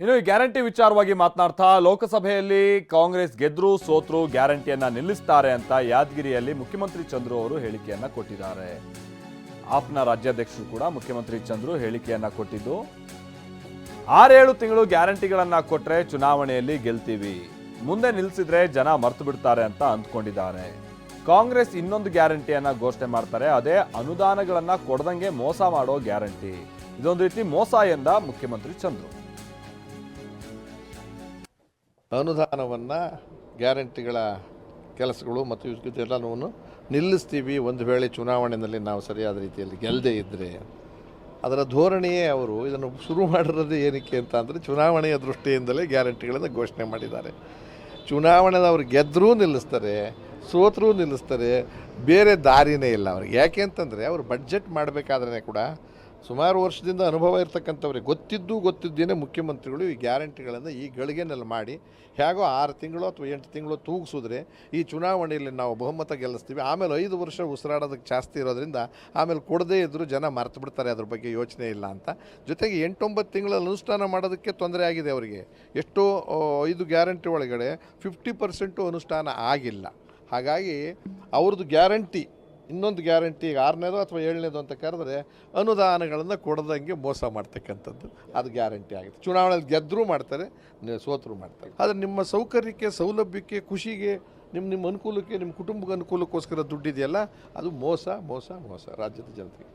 ಇನ್ನು ಈ ಗ್ಯಾರಂಟಿ ವಿಚಾರವಾಗಿ ಮಾತನಾಡ್ತಾ ಲೋಕಸಭೆಯಲ್ಲಿ ಕಾಂಗ್ರೆಸ್ ಗೆದ್ರು ಸೋತ್ರು ಗ್ಯಾರಂಟಿಯನ್ನ ನಿಲ್ಲಿಸ್ತಾರೆ ಅಂತ ಯಾದಗಿರಿಯಲ್ಲಿ ಮುಖ್ಯಮಂತ್ರಿ ಚಂದ್ರು ಅವರು ಹೇಳಿಕೆಯನ್ನ ಕೊಟ್ಟಿದ್ದಾರೆ. ಆಪ್ನ ರಾಜ್ಯಾಧ್ಯಕ್ಷರು ಕೂಡ ಮುಖ್ಯಮಂತ್ರಿ ಚಂದ್ರು ಹೇಳಿಕೆಯನ್ನ ಕೊಟ್ಟಿದ್ದು, ಆರೇಳು ತಿಂಗಳು ಗ್ಯಾರಂಟಿಗಳನ್ನ ಕೊಟ್ರೆ ಚುನಾವಣೆಯಲ್ಲಿ ಗೆಲ್ತೀವಿ. ಮುಂದೆ ನಿಲ್ಲಿಸಿದ್ರೆ ಜನ ಮರ್ತು ಬಿಡ್ತಾರೆ ಅಂತ ಅಂದ್ಕೊಂಡಿದ್ದಾರೆ. ಕಾಂಗ್ರೆಸ್ ಇನ್ನೊಂದು ಗ್ಯಾರಂಟಿಯನ್ನ ಘೋಷಣೆ ಮಾಡ್ತಾರೆ, ಅದೇ ಅನುದಾನಗಳನ್ನ ಕೊಡದಂಗೆ ಮೋಸ ಮಾಡೋ ಗ್ಯಾರಂಟಿ. ಇದೊಂದು ರೀತಿ ಮೋಸ ಎಂದ ಮುಖ್ಯಮಂತ್ರಿ ಚಂದ್ರು. ಅನುದಾನವನ್ನು ಗ್ಯಾರಂಟಿಗಳ ಕೆಲಸಗಳು ಮತ್ತು ಎಲ್ಲನೂ ನಿಲ್ಲಿಸ್ತೀವಿ. ಒಂದು ವೇಳೆ ಚುನಾವಣೆಯಲ್ಲಿ ನಾವು ಸರಿಯಾದ ರೀತಿಯಲ್ಲಿ ಗೆಲ್ಲದೇ ಇದ್ದರೆ ಅದರ ಧೋರಣೆಯೇ ಅವರು ಇದನ್ನು ಶುರು ಮಾಡಿರೋದು ಏನಕ್ಕೆ ಅಂತ ಅಂದರೆ ಚುನಾವಣೆಯ ದೃಷ್ಟಿಯಿಂದಲೇ ಗ್ಯಾರಂಟಿಗಳನ್ನು ಘೋಷಣೆ ಮಾಡಿದ್ದಾರೆ. ಚುನಾವಣೆದ ಅವರು ಗೆದ್ದರೂ ನಿಲ್ಲಿಸ್ತಾರೆ, ಸೋತರೂ ನಿಲ್ಲಿಸ್ತಾರೆ, ಬೇರೆ ದಾರಿನೇ ಇಲ್ಲ ಅವ್ರಿಗೆ. ಯಾಕೆ ಅಂತಂದರೆ ಅವರು ಬಡ್ಜೆಟ್ ಮಾಡಬೇಕಾದ್ರೆ ಕೂಡ ಸುಮಾರು ವರ್ಷದಿಂದ ಅನುಭವ ಇರತಕ್ಕಂಥವ್ರಿಗೆ ಗೊತ್ತಿದ್ದು ಗೊತ್ತಿದ್ದೇನೆ ಮುಖ್ಯಮಂತ್ರಿಗಳು ಈ ಗ್ಯಾರಂಟಿಗಳನ್ನು ಈ ಗಳಿಗೆನಲ್ಲಿ ಮಾಡಿ ಹೇಗೋ ಆರು ತಿಂಗಳು ಅಥವಾ ಎಂಟು ತಿಂಗಳು ತೂಗಿಸಿದ್ರೆ ಈ ಚುನಾವಣೆಯಲ್ಲಿ ನಾವು ಬಹುಮತ ಗೆಲ್ಲಿಸ್ತೀವಿ. ಆಮೇಲೆ ಐದು ವರ್ಷ ಉಸಿರಾಡೋದಕ್ಕೆ ಜಾಸ್ತಿ ಇರೋದ್ರಿಂದ ಆಮೇಲೆ ಕೊಡದೇ ಇದ್ದರೂ ಜನ ಮರ್ತು ಬಿಡ್ತಾರೆ ಅದ್ರ ಬಗ್ಗೆ ಯೋಚನೆ ಇಲ್ಲ ಅಂತ. ಜೊತೆಗೆ ಎಂಟೊಂಬತ್ತು ತಿಂಗಳಲ್ಲಿ ಅನುಷ್ಠಾನ ಮಾಡೋದಕ್ಕೆ ತೊಂದರೆ ಆಗಿದೆ ಅವರಿಗೆ. ಎಷ್ಟೋ ಐದು ಗ್ಯಾರಂಟಿ ಒಳಗಡೆ ಫಿಫ್ಟಿ ಪರ್ಸೆಂಟು ಅನುಷ್ಠಾನ ಆಗಿಲ್ಲ. ಹಾಗಾಗಿ ಅವ್ರದ್ದು ಗ್ಯಾರಂಟಿ ಇನ್ನೊಂದು ಗ್ಯಾರಂಟಿ ಈಗ ಆರನೇದು ಅಥವಾ ಏಳನೇದು ಅಂತ ಕರೆದ್ರೆ ಅನುದಾನಗಳನ್ನು ಕೊಡದಂಗೆ ಮೋಸ ಮಾಡ್ತಕ್ಕಂಥದ್ದು. ಅದು ಗ್ಯಾರಂಟಿ ಆಗುತ್ತೆ. ಚುನಾವಣೆಯಲ್ಲಿ ಗೆದ್ದರೂ ಮಾಡ್ತಾರೆ ಸೋತರೂ ಮಾಡ್ತಾರೆ. ಆದರೆ ನಿಮ್ಮ ಸೌಕರ್ಯಕ್ಕೆ, ಸೌಲಭ್ಯಕ್ಕೆ, ಖುಷಿಗೆ ನಿಮ್ಮ ನಿಮ್ಮ ಅನುಕೂಲಕ್ಕೆ ನಿಮ್ಮ ಕುಟುಂಬಕ್ಕೆ ಅನುಕೂಲಕ್ಕೋಸ್ಕರ ದುಡ್ಡಿದೆಯಲ್ಲ, ಅದು ಮೋಸ ಮೋಸ ಮೋಸ ರಾಜ್ಯದ ಜನತೆಗೆ.